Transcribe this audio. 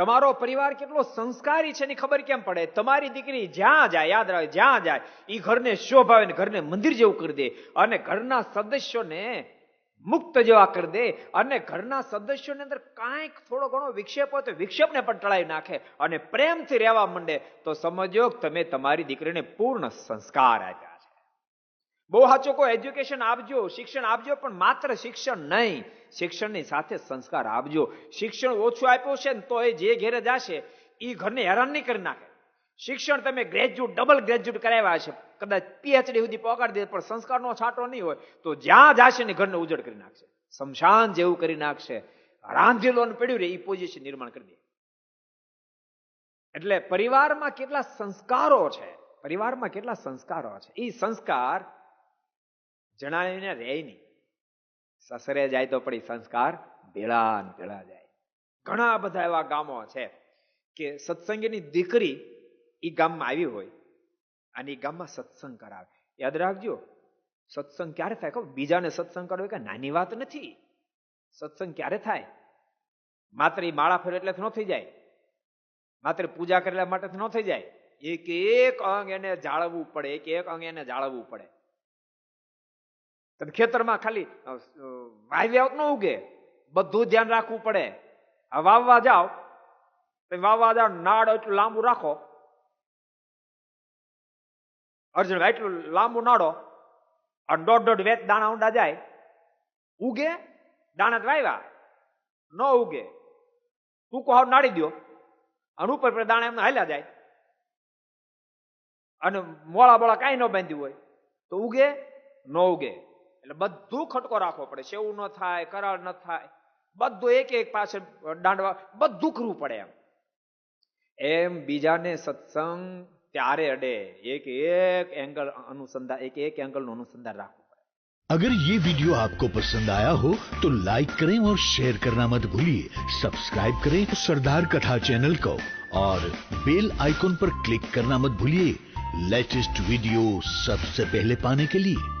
તમારો પરિવાર કેટલો સંસ્કારી છે એની ખબર કેમ પડે? તમારી દીકરી જ્યાં જાય, યાદ રાખે, જ્યાં જાય એ ઘરને શોભાવે ઘરને મંદિર જેવું કરી દે અને ઘરના સદસ્યોને મુક્ત જેવા કરી દે અને ઘરના સદસ્યોની અંદર કાંઈક થોડો ઘણો વિક્ષેપ હોય તો વિક્ષેપને પણ ટળાવી નાખે અને પ્રેમથી રહેવા માંડે. તો સમજો તમે તમારી દીકરીને પૂર્ણ સંસ્કાર આપ્યા. બહુ સાચો કોઈ એજ્યુકેશન આપજો, શિક્ષણ આપજો, પણ માત્ર શિક્ષણ નહીં, શિક્ષણની સાથે સંસ્કાર આપજો. શિક્ષણ ઓછું આપ્યું છે ને તો એ જે ઘેરે જશે એ ઘરને હેરાન નહીં કરી નાખે. શિક્ષણ તમે ગ્રેજ્યુએટ ડબલ ગ્રેજ્યુએટ કરાવ્યા છે, કદાચ પીએચડી સુધી પહોંચાડી દે, પણ સંસ્કારનો છાંટો નહીં હોય, તો જ્યાં જશે ને ઘરને ઉજળ કરી નાખશે. શમશાન જેવું કરી નાખશે. રાંધેલોને પડ્યું રે એ પોઝિશન નિર્માણ કરી દે. એટલે પરિવારમાં કેટલા સંસ્કારો છે, પરિવારમાં કેટલા સંસ્કારો છે એ સંસ્કાર જણાવીને રહે નહીં. સસરે જાય તો પડી સંસ્કાર ભેળા ભેળા જાય. ઘણા બધા એવા ગામો છે કે સત્સંગીની દીકરી એ ગામમાં આવી હોય અને એ ગામમાં સત્સંગ કરાવે. યાદ રાખજો, સત્સંગ ક્યારે થાય ખબર? બીજાને સત્સંગ કરવો કે નાની વાત નથી. સત્સંગ ક્યારે થાય? માત્ર એ માળા ફેર એટલે ન થઈ જાય. માત્ર પૂજા કરેલા માટે ન થઈ જાય. એક એક અંગ એને જાળવવું પડે, એક એક અંગ એને જાળવવું પડે. તમે ખેતરમાં ખાલી વાવ્યા ન ઉગે. બધું ધ્યાન રાખવું પડે. આ વાવવા જાઓ. તમે વાવવા જાઓ નાડ એટલું લાંબુ રાખો. અર્જુન એટલું લાંબુ નાડો અને દોઢ દોઢ વેત દાણા ઊંડા જાય. ઉગે, દાણા વાવ્યા ન ઉગે. ટૂંકો હાવ નાડી દો અને ઉપર પર દાણા એમને હાલ્યા જાય. અને મોળા બોળા કાંઈ ન બાંધ્યું હોય. તો ઉગે, ન ઉગે. એટલે બધું ખટકો રાખવો પડે સેવું ન થાય કરાળ ન થાય બધું એક એક પાછળ દાંડવા બધું કરવું પડે એમ એમ બીજાને સત્સંગ ત્યારે અડે એક એક એંગલ અનુસંધાન એક એક એંગલનું અનુસંધાન રાખવું પડે अगर ये वीडियो आपको पसंद आया हो तो लाइक करें और शेयर करना मत भूलिए सब्सक्राइब करें सरदार कथा चैनल को और बेल आइकॉन पर क्लिक करना मत भूलिए लेटेस्ट वीडियो सबसे पहले पाने के लिए